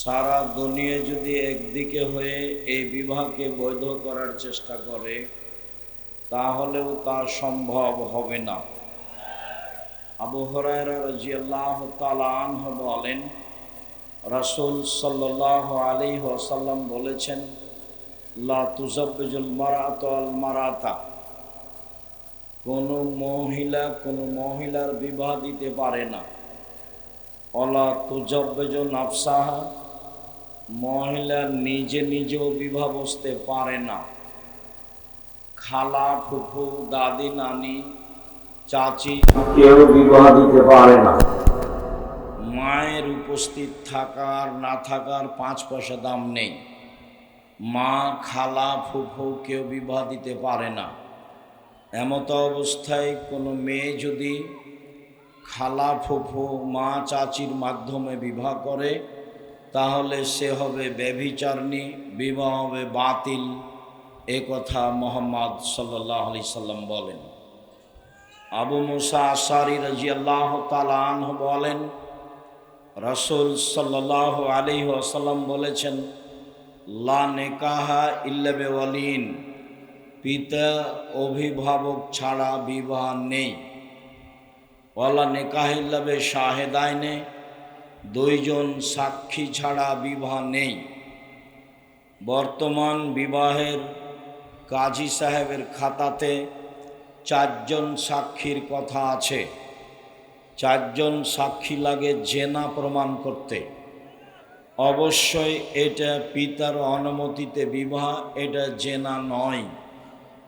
সারা দুনিয়া যদি একদিকে হয়ে এই বিবাহকে বৈধ করার চেষ্টা করে, তাহলেও তা সম্ভব হবে না। আবু তালাহ বলেন, রাসূল সাল্লাহ আলী ওসাল্লাম বলেছেন, লা মারাত। কোনো মহিলা কোনো মহিলার বিবাহ দিতে পারে না। অলা তুজব্বেজ নাফসাহা? মহিলা নিজে নিজেও বিবাহ বসতে পারে না। খালা ফুফু দাদি নানি চাচি কেউ বিবাহ দিতে পারে না। মায়ের উপস্থিত থাকার না থাকার পাঁচ পয়সা দাম নেই। মা খালা ফুফু কেউ বিবাহ দিতে পারে না। এমত অবস্থায় কোনো মেয়ে যদি খালা ফুফু মা চাচির মাধ্যমে বিবাহ করে তাহলে সে হবে ব্যভিচারণী, বিবাহ হবে বাতিল। এ কথা মোহাম্মদ সাল্লাহ আলি সাল্লাম বলেন। আবু মুসা আসারি রাজিয়াল্লাহ তালাহ বলেন, রসুল সাল্লাহ আলী আসাল্লাম বলেছেন, লা নেকাহা ইল্লাবে ওয়ালিন পিতা অভিভাবক ছাড়া বিবাহ নেই। ওয়ালা নেকাহিল্লাবে শাহেদাইনে দুইজন সাক্ষী ছাড়া বিবাহ নেই। বর্তমান বিবাহের কাজী সাহেবের খাতাতে চারজন সাক্ষীর কথা আছে। চারজন সাক্ষী লাগে জেনা প্রমাণ করতে। অবশ্যই এটা পিতার অনুমতিতে বিবাহ, এটা জেনা নয়।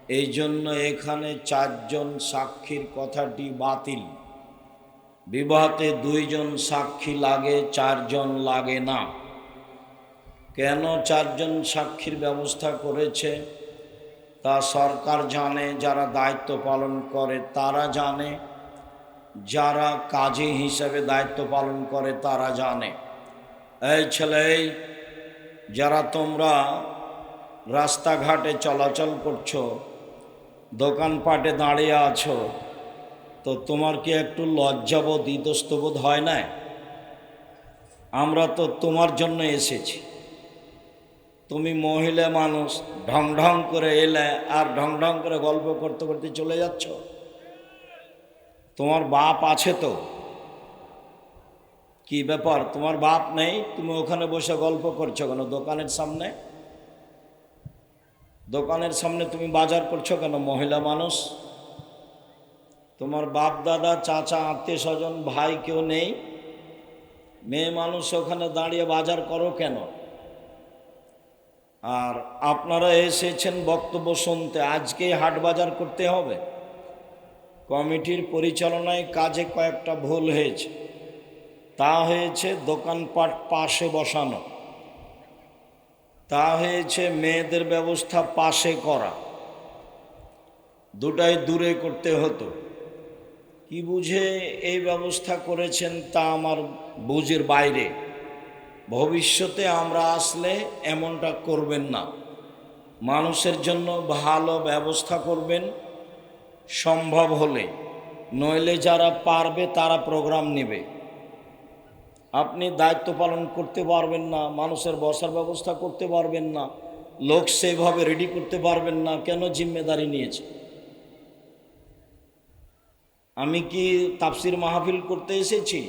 এই জন্য এখানে চারজন সাক্ষীর কথাটি বাতিল। বিবাহতে দুইজন সাক্ষী লাগে, চারজন লাগে না। কেন চারজন সাক্ষীর ব্যবস্থা করেছে? তা সরকার জানে, যারা দায়িত্ব পালন করে তারা জানে। যারা কাজী হিসাবে দায়িত্ব পালন করে তারা জানে। এই ছেলে যারা তোমরা রাস্তাঘাটে চলাচল করছ, দোকানপাটে দাঁড়িয়ে আছো তো তোমার কি একটু লজ্জাবোধ ইতস্তবোধ হয় না আমরা তো তোমার জন্য এসেছি। তুমি মহিলা মানুষ ঢং ঢং করে এলে আর ঢং ঢং করে গল্প করতে করতে চলে যাচ্ছ। তোমার বাপ আছে তো? কি ব্যাপার? তোমার বাপ নেই? তুমি ওখানে বসে গল্প করছ কেন? দোকানের সামনে? দোকানের সামনে তুমি বাজার করছ কেন? মহিলা মানুষ? তোমার বাপ, দাদা, চাচা, আত্মীয় স্বজন, ভাই কেউ নেই? মেয়ে মানুষ ওখানে দাঁড়িয়ে বাজার করো কেন? আর আপনারা এসেছেন বক্তব্য শুনতে আজকেই হাট বাজার করতে হবে। কমিটির পরিচালনায় কাজে কয়েকটা ভুল হয়েছে। তা হয়েছে দোকানপাট পাশে বসানো। তা হয়েছে মেয়েদের ব্যবস্থা পাশে করা। দুটাই দূরে করতে হতো। কি বুঝে এই ব্যবস্থা করেছেন তা আমার বুঝের বাইরে। ভবিষ্যতে আমরা আসলে এমনটা করবেন না। মানুষের জন্য ভালো ব্যবস্থা করবেন, সম্ভব হলে। নইলে যারা পারবে তারা প্রোগ্রাম নেবে। আপনি দায়িত্ব পালন করতে পারবেন না, মানুষের বসার ব্যবস্থা করতে পারবেন না, লোক সেভাবে রেডি করতে পারবেন না, কেন জিম্মেদারি নিয়েছে? আমি কি তাফসির মাহফিল করতে এসেছি?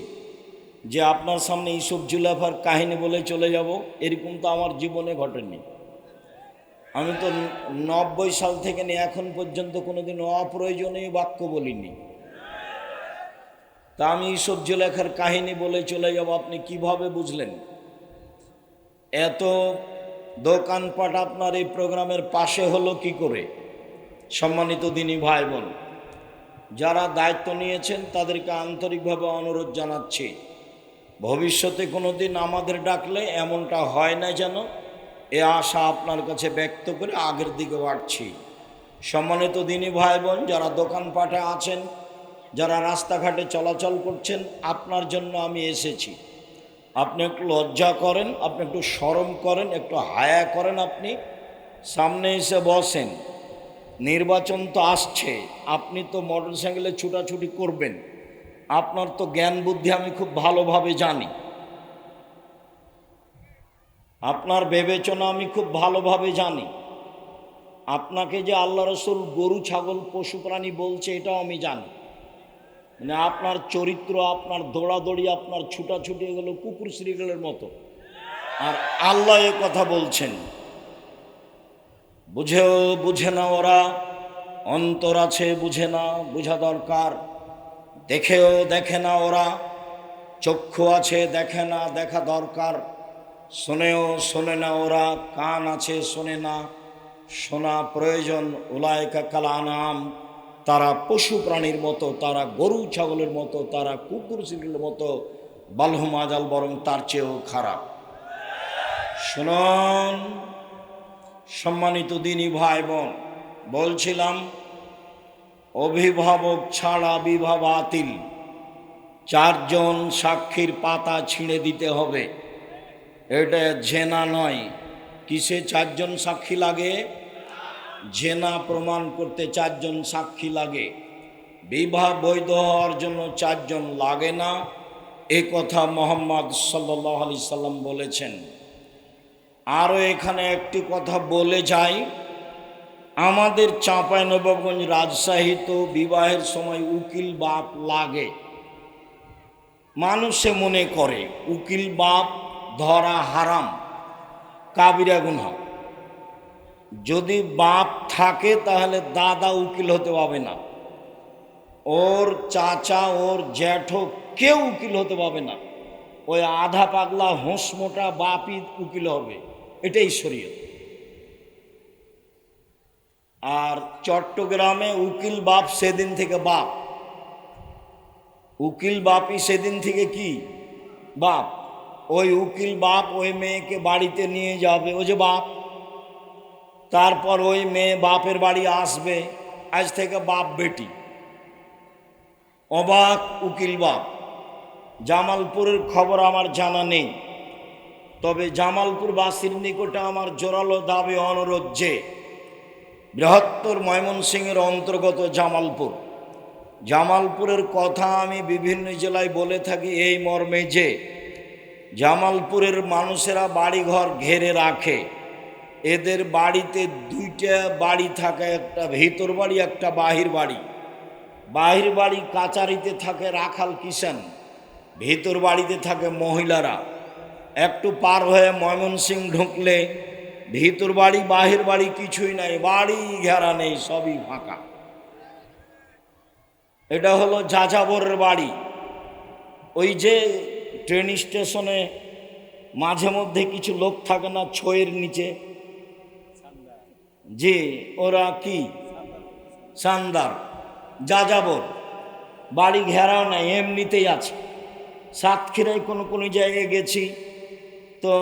যে আপনার সামনে ইসব জুলাফার কাহিনী বলে চলে যাব, এরকম তো আমার জীবনে ঘটেনি। আমি তো নব্বই সাল থেকে নিয়ে এখন পর্যন্ত কোনোদিন অপ্রয়োজনীয় বাক্য বলিনি। তা আমি ইসব জুলেখার কাহিনী বলে চলে যাব, আপনি কীভাবে বুঝলেন? এত দোকানপাট আপনার এই প্রোগ্রামের পাশে হলো কি করে? সম্মানিত দিনী ভাই বোন যারা দায়িত্ব নিয়েছেন তাদেরকে আন্তরিকভাবে অনুরোধ জানাচ্ছি, ভবিষ্যতে কোনো দিন আমাদের ডাকলে এমনটা হয় না যেন এ আশা আপনার কাছে ব্যক্ত করে আগের দিকে বাড়ছি। সম্মানিত দিনী ভাই বোন যারা দোকানপাটে আছেন, যারা রাস্তাঘাটে চলাচল করছেন, আপনার জন্য আমি এসেছি। আপনি একটু লজ্জা করেন, আপনি একটু সরম করেন, একটু হায়া করেন আপনি। সামনে এসে বসেন। নির্বাচন তো আসছে, আপনি তো মোটর সাইকেলে ছুটাছুটি করবেন। আপনার তো জ্ঞান বুদ্ধি আমি খুব ভালোভাবে জানি। আপনার বিবেচনা আমি খুব ভালোভাবে জানি। আপনাকে যে আল্লাহ রসুল গরু, ছাগল, পশু প্রাণী বলছে, এটাও আমি জানি। মানে আপনার চরিত্র, আপনার দৌড়াদৌড়ি, আপনার ছুটাছুটি এগুলো কুকুর শ্রীগুলোর মতো। আর আল্লাহ কথা বলছেন। বুঝেও বুঝে না ওরা, অন্তর আছে বুঝে না, বুঝা দরকার। দেখেও দেখে না ওরা, চক্ষু আছে দেখে না, দেখা দরকার। শোনেও শোনে না ওরা, কান আছে শোনে না। শোনা প্রয়োজন উলায়কা কালানাম। তারা পশু প্রাণীর মতো, তারা গরু ছাগলের মতো, তারা কুকুর শিল্পের মতো বালহুম আজাল বরং তার চেয়েও খারাপ। শুনুন। সম্মানিত দিনী ভাই বোন, বলছিলাম, অভিভাবক ছাড়া বিবাহ বাতিল চারজন সাক্ষীর পাতা ছিঁড়ে দিতে হবে। এটা জেনা নয়। কিসে চারজন সাক্ষী লাগে? জেনা প্রমাণ করতে চারজন সাক্ষী লাগে। বিবাহ বৈধ হওয়ার জন্য চারজন লাগে না। এ কথা মোহাম্মদ সাল্লাহ সাল্লাম বলেছেন। আরও এখানে একটি কথা বলে যাই। আমাদের চাঁপাইনবাবগঞ্জ রাজশাহী তো বিবাহের সময় উকিল বাপ লাগে। মানুষে মনে করে, উকিল বাপ ধরা হারাম, কাবিরা গুনা যদি বাপ থাকে তাহলে দাদা উকিল হতে পাবে না। ওর চাচা, ওর জ্যাঠো কেউ উকিল হতে পাবে না। ওই আধা পাগলা হোঁস মোটা বাপই উকিল হবে। এটাই শরীয়ত। আর চট্টগ্রামে উকিল বাপ সেদিন থেকে বাপ। উকিল বাপই সেদিন থেকে কি? বাপ। ওই উকিল বাপ ওই মেয়েকে বাড়িতে নিয়ে যাবে। ও যে বাপ। তারপর ওই মেয়ে বাপের বাড়ি আসবে। আজ থেকে বাপ বেটি। অবাক উকিল বাপ। জামালপুরের খবর আমার জানা নেই। তবে জামালপুরবাসীর নিকটে আমার জোরালো দাবি অনুরোধ যে বৃহত্তর ময়মনসিংহের অন্তর্গত জামালপুর। জামালপুরের কথা আমি বিভিন্ন জেলায় বলে থাকি এই মর্মে যে জামালপুরের মানুষেরা বাড়িঘর ঘেরে রাখে। এদের বাড়িতে দুইটা বাড়ি থাকে, একটা ভিতর বাড়ি, একটা বাহির বাড়ি। বাহির বাড়ি কাচারিতে থাকে রাখাল কিষান ভিতর বাড়িতে থাকে মহিলারা। একটু পার হয়ে ময়মনসিং ঢুকলে ভিতর বাড়ি, বাহির বাড়ি কিছুই নাই, বাড়ি ঘেরা নেই, সবই ফাঁকা। এটা হলো যাযাবরের বাড়ি। ওই যে ট্রেন স্টেশনে মাঝে মধ্যে কিছু লোক থাকে না ছয়ের নিচে? যে ওরা কি? সান্দার। যাযাবর। বাড়ি ঘেরাও নাই, এমনিতেই আছে। সাতক্ষীরায় কোনো কোনো জায়গায় গেছি। তো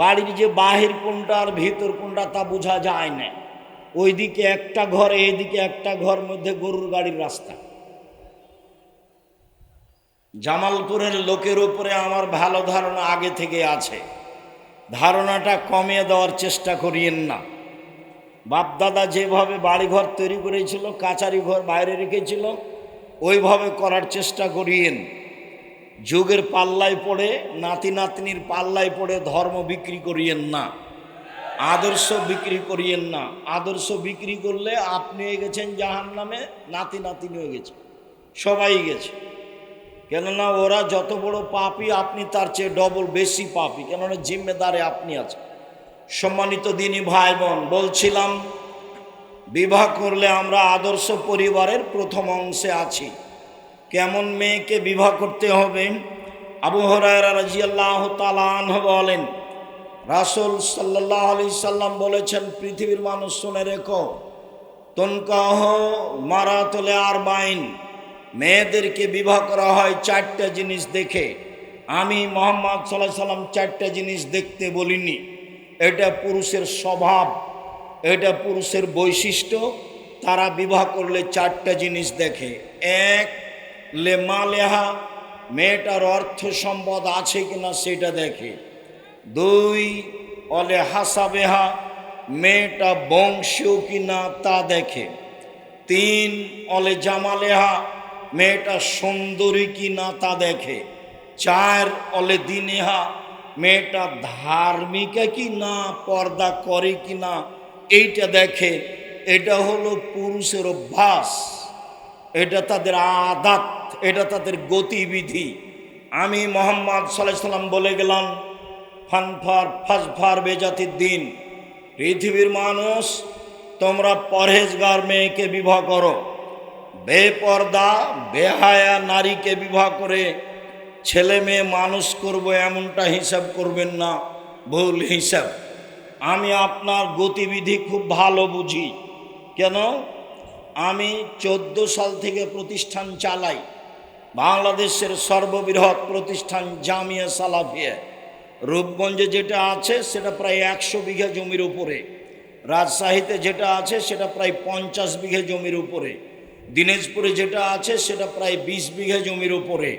বাড়ির যে বাহির কোনটা আর ভিতর কোনটা তা বোঝা যায় না। ওইদিকে একটা ঘর, এইদিকে একটা ঘর মধ্যে গরুর গাড়ির রাস্তা। জামালপুরের লোকের উপরে আমার ভালো ধারণা আগে থেকে আছে। ধারণাটা কমিয়ে দেওয়ার চেষ্টা করিয়েন না। বাপদাদা যেভাবে বাড়িঘর তৈরি করেছিল কাচারি ঘর বাইরে রেখেছিল, ওইভাবে করার চেষ্টা করিয়েন। যুগের পাল্লায় পড়ে, নাতি নাতনির পাল্লায় পড়ে ধর্ম বিক্রি করিয়েন না। আদর্শ বিক্রি করিয়েন না। আদর্শ বিক্রি করলে আপনি হয়ে গেছেন জাহান নামে নাতি নাতিনি হয়ে গেছে। সবাই গেছে। কেননা ওরা যত বড় পাপি, আপনি তার চেয়ে ডবল বেশি পাপি। কেননা জিম্মেদারে আপনি আছেন। সম্মানিত দিনী ভাই বোন বলছিলাম, বিবাহ করলে আমরা আদর্শ পরিবারের প্রথম অংশে আছি। কেমন মেয়েকে বিবাহ করতে হবে? আবু হরায়রা রাজিয়াল্লাহ তালান বলেন, রাসুল সাল্লাহ আলি সাল্লাম বলেছেন, পৃথিবীর মানুষ শুনে রেখো, তনকাহ মারা তোলে আর বাইন মেয়েদেরকে বিবাহ করা হয় চারটা জিনিস দেখে। আমি মোহাম্মদ সাল্লাহ সাল্লাম চারটা জিনিস দেখতে বলিনি। এটা পুরুষের স্বভাব, এটা পুরুষের বৈশিষ্ট্য, তারা বিবাহ করলে চারটা জিনিস দেখে। এক লেমা লেহা, মেয়েটার অর্থ সম্পদ আছে কিনা সেটা দেখে। দুই, অলে হাসাবেহা মেয়েটা বংশীয় কিনা তা দেখে। তিন, অলে জামালেহা মেয়েটা সুন্দরী কি না তা দেখে। চার, অলে দিনেহা, মেয়েটা ধার্মিক কি না পর্দা করে কি না এইটা দেখে। এটা হলো পুরুষের অভ্যাস। এটা তাদের আদাত। এটা তাদের গতিবিধি। আমি মোহাম্মদ সাল্লাহ সাল্লাম বলে গেলাম, ফানফার ফাসফার বেজাতির দিন, পৃথিবীর মানুষ, তোমরা পরহেজগার মেয়েকে বিবাহ করো। বেপর্দা, বেহায়া নারীকে বিবাহ করে ছেলে মেয়ে মানুষ করব এমনটা হিসাব করবেন না, ভুল হিসাব। আমি আপনার গতিবিধি খুব ভালো বুঝি। কেন? আমি চোদ্দ সাল থেকে প্রতিষ্ঠান চালাই। বাংলাদেশের সর্ববৃহৎ প্রতিষ্ঠান জামিয়া সালাফিয়া। রূপগঞ্জে যেটা আছে, সেটা প্রায় একশো বিঘা জমির উপরে। রাজশাহীতে যেটা আছে, সেটা প্রায় পঞ্চাশ বিঘা জমির উপরে। দিনাজপুরে যেটা আছে, সেটা প্রায় বিশ বিঘা জমির উপরে।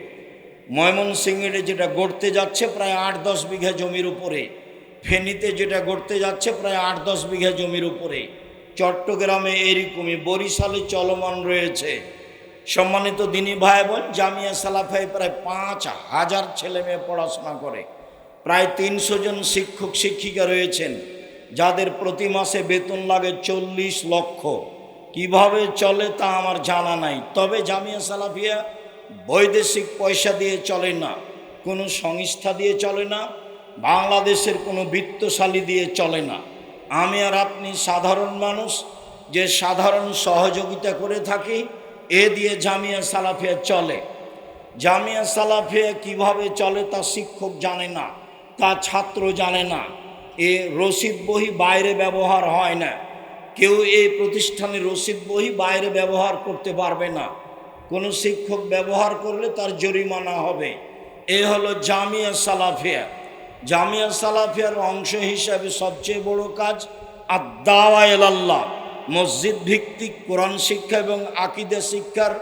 ময়মনসিংহে যেটা গড়তে যাচ্ছে, প্রায় আট দশ বিঘা জমির উপরে। ফেনীতে যেটা গড়তে যাচ্ছে, প্রায় আট দশ বিঘা জমির উপরে। চট্টগ্রামে এরকমই, বরিশালে চলমান রয়েছে। সম্মানিত দিনী ভাই বোন, জামিয়া সালাফায় প্রায় পাঁচ হাজার ছেলে মেয়ে পড়াশোনা করে। প্রায় তিনশো জন শিক্ষক, শিক্ষিকা রয়েছেন, যাদের প্রতি মাসে বেতন লাগে চল্লিশ লক্ষ। কীভাবে চলে তা আমার জানা নাই, তবে জামিয়া সালাফিয়া বৈদেশিক পয়সা দিয়ে চলে না, কোনো সংস্থা দিয়ে চলে না, বাংলাদেশের কোনো বৃত্তশালী দিয়ে চলে না। আমি আর আপনি সাধারণ মানুষ, যে সাধারণ সহযোগিতা করে থাকি এ দিয়ে জামিয়া সালাফিয়া চলে। জামিয়া সালাফিয়া কীভাবে চলে তা শিক্ষক জানে না, তা ছাত্র জানে না। এ রসিদ বহি বাইরে ব্যবহার হয় না। কেউ এই প্রতিষ্ঠানে রসিদ বহি বাইরে ব্যবহার করতে পারবে না। কোনো শিক্ষক ব্যবহার করলে তার জরিমানা হবে। এ হলো জামিয়া সালাফিয়া জামিয়া সালাফিয়ার অংশ হিসাবে সবচেয়ে বড় কাজ আদাওয়া আল্লাহ মসজিদ ভিত্তিক কোরআন শিক্ষা এবং আকিদা শিক্ষার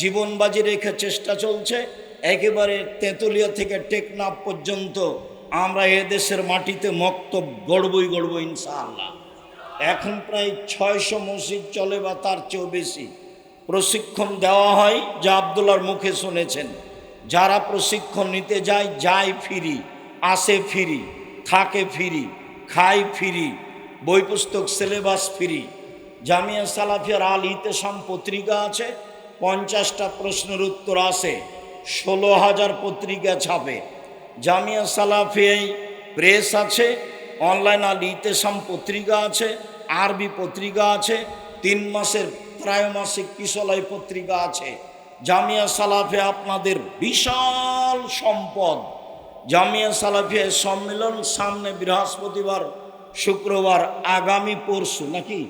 জীবনবাজি রেখে চেষ্টা চলছে। একেবারে তেঁতুলিয়া থেকে টেকনাফ পর্যন্ত আমরা এদেশের মাটিতে মক্তব গড়বই গড়ব ইনশাআল্লাহ। এখন প্রায় ছয়শো মসজিদ চলে বা তার চেয়েও বেশি। প্রশিক্ষণ দেওয়া হয়, যা আবদুল্লার মুখে শুনেছেন। যারা প্রশিক্ষণ নিতে যায় যায় ফিরি, আসে ফিরি, থাকে ফিরি, খায় ফিরি বই পুস্তক সিলেবাস ফিরি। জামিয়া সালাফিয়ার আল ইতেসাম পত্রিকা আছে, পঞ্চাশটা প্রশ্নের উত্তর আসে ষোলো হাজার পত্রিকা ছাপে। জামিয়া সালাফিয়াই প্রেস আছে, অনলাইন আল ইতেসাম পত্রিকা আছে, আরবি পত্রিকা আছে, তিন মাসের ত্রয়মাসিক কিশলাই পত্রিকা আছে। জামিয়া সালাফে আপনাদের বিশাল সম্পদ। জামিয়া সালাফিয়া সম্মেলন সামনে বৃহস্পতিবার, শুক্রবার, আগামী পরশু, নাকি?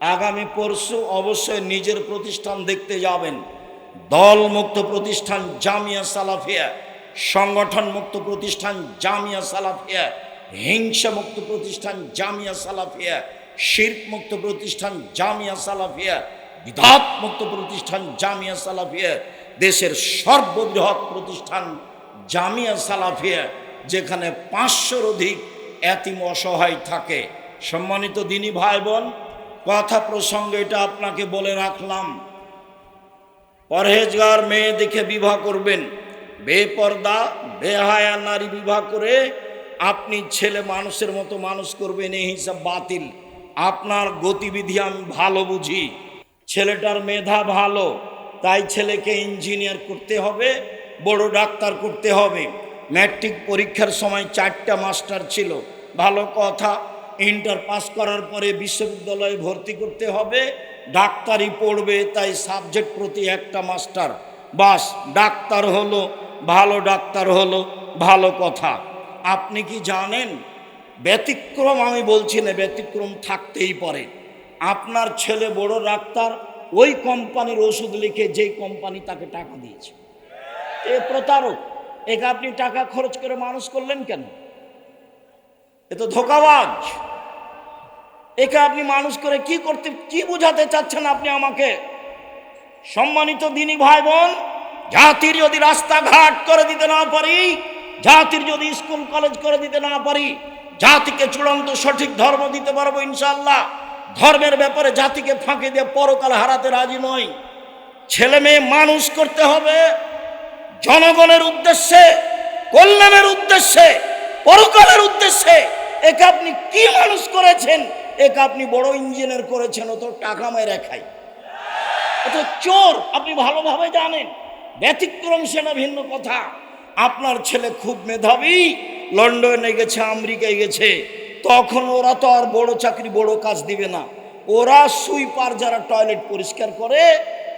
আগামী পরশু অবশ্যই নিজের প্রতিষ্ঠান দেখতে যাবেন। দল মুক্ত প্রতিষ্ঠান জামিয়া সালাফিয়া সংগঠন মুক্ত প্রতিষ্ঠান জামিয়া সালাফিয়া হিংসা মুক্ত প্রতিষ্ঠান জামিয়া সালাফিয়া শির্ক মুক্ত প্রতিষ্ঠান জামিয়া সালাফিয়া বিধাত মুক্ত প্রতিষ্ঠান জামিয়া সালাফিয়া, দেশের সর্ববৃহৎ প্রতিষ্ঠান জামিয়া সালাফিয়া, যেখানে পাঁচশোর অধিক এতিম অসহায় থাকে। সম্মানিত দিনী ভাই বোন কথা প্রসঙ্গে এটা আপনাকে বলে রাখলাম। পরহেজগার মেয়ে দেখে বিবাহ করবেন। বেপর্দা, বেহায়া নারী বিবাহ করে আপনি ছেলে মানুষের মতো মানুষ করবেন, এই হিসাব বাতিল। আপনার গতিবিধি আমি ভালো বুঝি। ছেলেটার মেধা ভালো, তাই ছেলেকে ইঞ্জিনিয়ার করতে হবে, বড় ডাক্তার করতে হবে। ম্যাট্রিক পরীক্ষার সময় চারটা মাস্টার ছিল। ভালো কথা ইন্টার পাস করার পরে বিশ্ববিদ্যালয়ে ভর্তি করতে হবে। ডাক্তারি পড়বে, তাই সাবজেক্ট প্রতি একটা মাস্টার। বাস, ডাক্তার হলো, ভালো ডাক্তার হলো, ভালো কথা। আপনি কি জানেন? ব্যতিক্রম আমি বলছি না, ব্যতিক্রম থাকতেই পারে। আপনার ছেলে বড় ডাক্তার, ওই কোম্পানির ওষুধ লিখে যেই কোম্পানি তাকে টাকা দিয়েছে। এ প্রতারক, একে আপনি টাকা খরচ করে মানুষ করলেন কেন? এ তো ধোকাবাজ। একে আপনি মানুষ করে কি করতে, কি বোঝাতে চাচ্ছেন আপনি আমাকে? সম্মানিত দিনী ভাই বোন জাতির যদি রাস্তাঘাট করে দিতে না পারি, জাতির যদি স্কুল, কলেজ করে দিতে না পারি, জাতিকে চূড়ান্ত সঠিক ধর্ম দিতে পারব ইনশাল্লাহ ধর্মের ব্যাপারে জাতিকে ফাঁকি দিয়ে পরকাল হারাতে রাজি নয় ছেলে মেয়ে মানুষ করতে হবে। জনগণের উদ্দেশ্যে, কল্যাণের উদ্দেশ্যে, পরকালের উদ্দেশ্যে একে আপনি কি মানুষ করেছেন? একে আপনি বড় ইঞ্জিনিয়ার করেছেন ও তো টাকা মেরে খাই। ও তো চোর, আপনি ভালোভাবে জানেন। ব্যতিক্রম সেটা ভিন্ন কথা। আপনার ছেলে খুব মেধাবী, লন্ডনে গেছে, আমেরিকায় গেছে। তখন ওরা তো আর বড় চাকরি, বড় কাজ দিবে না। ওরা সুইপার যারা টয়লেট পরিষ্কার করে,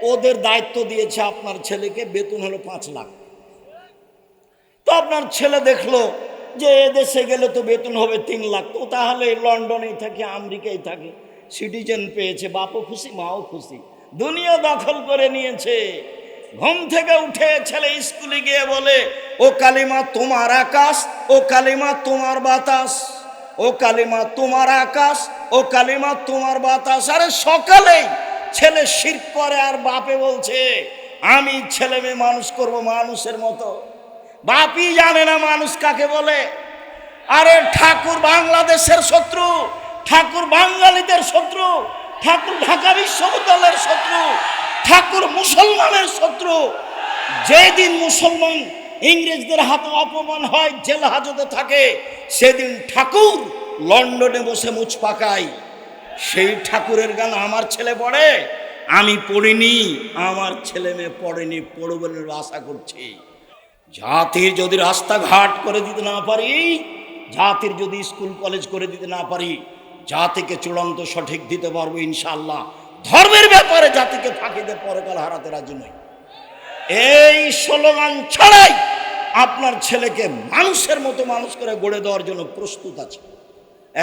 ওদের দায়িত্ব দিয়েছে আপনার ছেলেকে বেতন হলো পাঁচ লাখ। তো আপনার ছেলে দেখল যে এদেশে গেলে তো বেতন হবে তিন লাখ, তো তাহলে লন্ডনেই থাকে আমেরিকায় থাকে। সিটিজেন পেয়েছে, বাপও খুশি, মাও খুশি। দুনিয়া দখল করে নিয়েছে। ঘুম থেকে উঠে ছেলে স্কুলে গিয়ে বলে, ও কালিমা তোমার আকাশ, ও কালিমা তোমার বাতাস, ও কালিমা তোমার আকাশ, ও কালিমা তোমার বাতাস। আরে সকালেই ছেলে শির করে আর বাপে বলছে, আমি ছেলে মেয়ে মানুষ করব মানুষের মতো। বাপই জানে না মানুষ কাকে বলে। আরে ঠাকুর বাংলাদেশের শত্রু, ঠাকুর বাঙালিদের শত্রু, ঠাকুর ঢাকা বিশ্ববিদ্যালয়ের শত্রু, ঠাকুর মুসলমানের শত্রু। যেদিন মুসলমান ইংরেজদের হাতে অপমান হয়, জেল হাজতে থাকে, সেদিন ঠাকুর লন্ডনে বসে মুছ পাকায়। সেই ঠাকুরের গান আমার ছেলে পড়ে, আমি পড়িনি, আমার ছেলে মেয়ে পড়েনি, পড়বে বলে আশা করছি। জাতির যদি রাস্তাঘাট করে দিতে না পারি, জাতির যদি স্কুল, কলেজ করে দিতে না পারি, জাতিকে চূড়ান্ত সঠিক দিতে পারব ইনশাল্লাহ ধর্মের ব্যাপারে জাতিকে ফাঁকি দিয়ে পরকাল হারাতে রাজি নই। এই স্লোগান ছাড়াই আপনার ছেলেকে মানুষের মতো মানুষ করে গড়ে দেওয়ার জন্য প্রস্তুত আছে।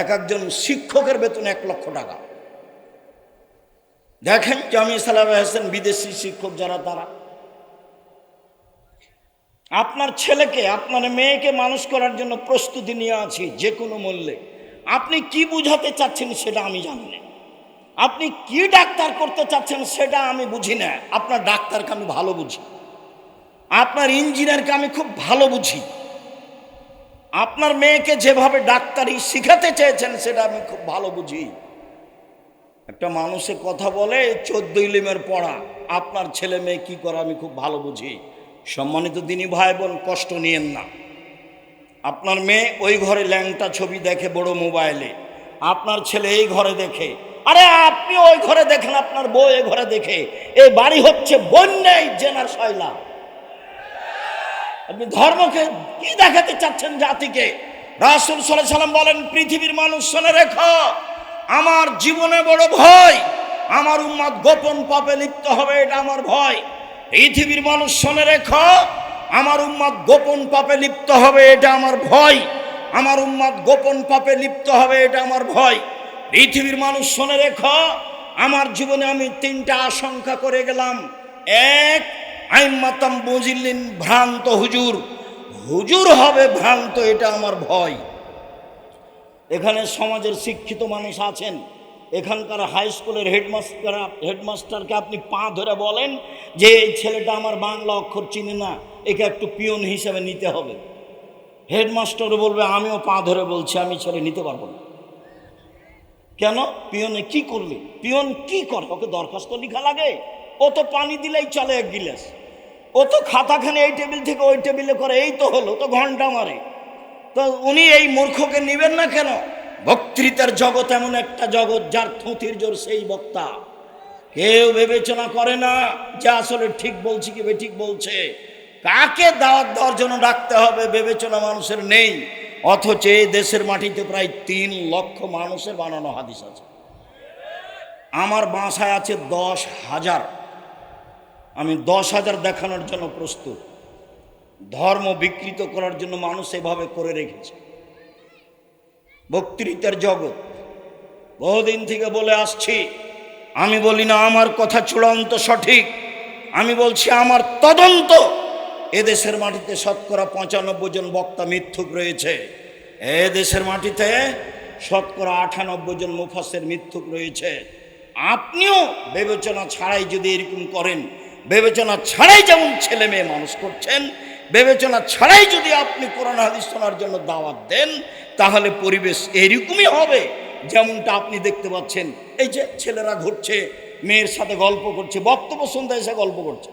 এক একজন শিক্ষকের বেতন এক লক্ষ টাকা। দেখেন জামিয়া সালাম হাসান বিদেশি শিক্ষক যারা, তারা আপনার ছেলেকে, আপনার মেয়েকে মানুষ করার জন্য প্রস্তুতি নিয়ে আছি যে কোনো মূল্যে। আপনি কি বুঝাতে চাচ্ছেন সেটা আমি জানি না। আপনি কি ডাক্তার করতে চাচ্ছেন সেটা আমি বুঝি না। আপনার ডাক্তারকে আমি ভালো বুঝি। আপনার ইঞ্জিনিয়ারকে আমি খুব ভালো বুঝি। আপনার মেয়েকে যেভাবে ডাক্তারি শিখাতে চেয়েছেন সেটা আমি খুব ভালো বুঝি। একটা মানুষে কথা বলে চোদ্দ ইলিমের পড়া। আপনার ছেলে মেয়ে কি করে আমি খুব ভালো বুঝি। সম্মানিত দিনী ভাই বোন, কষ্ট নিয়েন না। আপনার মেয়ে ওই ঘরে ল্যাংটা ছবি দেখে, বড় মোবাইলে। আপনার ছেলে এই ঘরে দেখে। আরে আপনি ওই ঘরে দেখেন, আপনার বউ এই ঘরে দেখে। এই বাড়ি হচ্ছে বন্যাই জেনার শয়লা আপনি ধর্মকে কি দেখাতে চাচ্ছেন জাতিকে? রাসুল সাল্লাহ সাল্লাম বলেন, পৃথিবীর মানুষ শোনে রেখো, আমার জীবনে বড় ভয়, আমার উম্মাদ গোপন পাপে লিপ্ত হবে, এটা আমার ভয়। পৃথিবীর মানুষ শোনে রেখো, আমার উম্মাদ গোপন পাপে লিপ্ত হবে, এটা আমার ভয়। আমার উম্মাদ গোপন পাপে লিপ্ত হবে, এটা আমার ভয়। পৃথিবীর মানুষ শোনে রেখো, আমার জীবনে আমি তিনটা আশঙ্কা করে গেলাম। এক আইমাতাম বুঝিলেন ভ্রান্ত হুজুর। হুজুর হবে ভ্রান্ত, এটা আমার ভয়। এখানে সমাজের শিক্ষিত মানুষ আছেন। এখানকার হাই স্কুলের হেডমাস্টার হেডমাস্টারকে আপনি পা ধরে বলেন যে, এই ছেলেটা আমার বাংলা অক্ষর চিনে না, একে একটু পিয়ন হিসেবে নিতে হবে। হেডমাস্টার বলবে, আমিও পা ধরে বলছি, আমি ছেলে নিতে পারব না। কেন? পিয়নে কি করবে পিয়ন কি করে? ওকে দরখাস্ত লিখা লাগে? ও তো পানি দিলেই চলে এক গিলাস। ও তো খাতাখানে এই টেবিল থেকে ওই টেবিলে করে, এই তো হলো তো ঘণ্টা মারে। তো উনি এই মূর্খকে নেবেন না কেন? বক্তৃতার জগৎ এমন একটা জগৎ যার থুতির জোর সেই বক্তা। কেউ বিবেচনা করে না যে আসলে ঠিক বলছি কি ঠিক বলছে। কাকে দাওয়াত দেওয়ার জন্য ডাকতে হবে বিবেচনা মানুষের নেই। অথচ এই দেশের মাটিতে প্রায় তিন লক্ষ মানুষের বানানো হাদিস আছে। আমার বাসায় আছে দশ হাজার। আমি দশ হাজার দেখানোর জন্য প্রস্তুত। ধর্ম বিকৃত করার জন্য মানুষ এভাবে করে রেখেছে। বক্তৃতার জগৎ। বহুদিন থেকে বলে আসছি, আমি বলি না আমার কথা চূড়ান্ত সঠিক। আমি বলছি আমার তদন্ত। এদেশের মাটিতে শতকরা পঁচানব্বই জন বক্তা মিথ্যুক রয়েছে। এ দেশের মাটিতে শতকরা আটানব্বই জন মুফাসের মিথ্যুক রয়েছে। আপনিও বিবেচনা ছাড়াই যদি এরকম করেন, বিবেচনা ছাড়াই যেমন ছেলে মেয়ে মানুষ করছেন বিবেচনা ছাড়াই যদি আপনি কোরআন হাদিস শোনার জন্য দাওয়াত দেন, তাহলে পরিবেশ এরকমই হবে যেমনটা আপনি দেখতে পাচ্ছেন। এই যে ছেলেরা ঘুরছে, মেয়ের সাথে গল্প করছে, বক্তব্য শুনতে এসে গল্প করছে।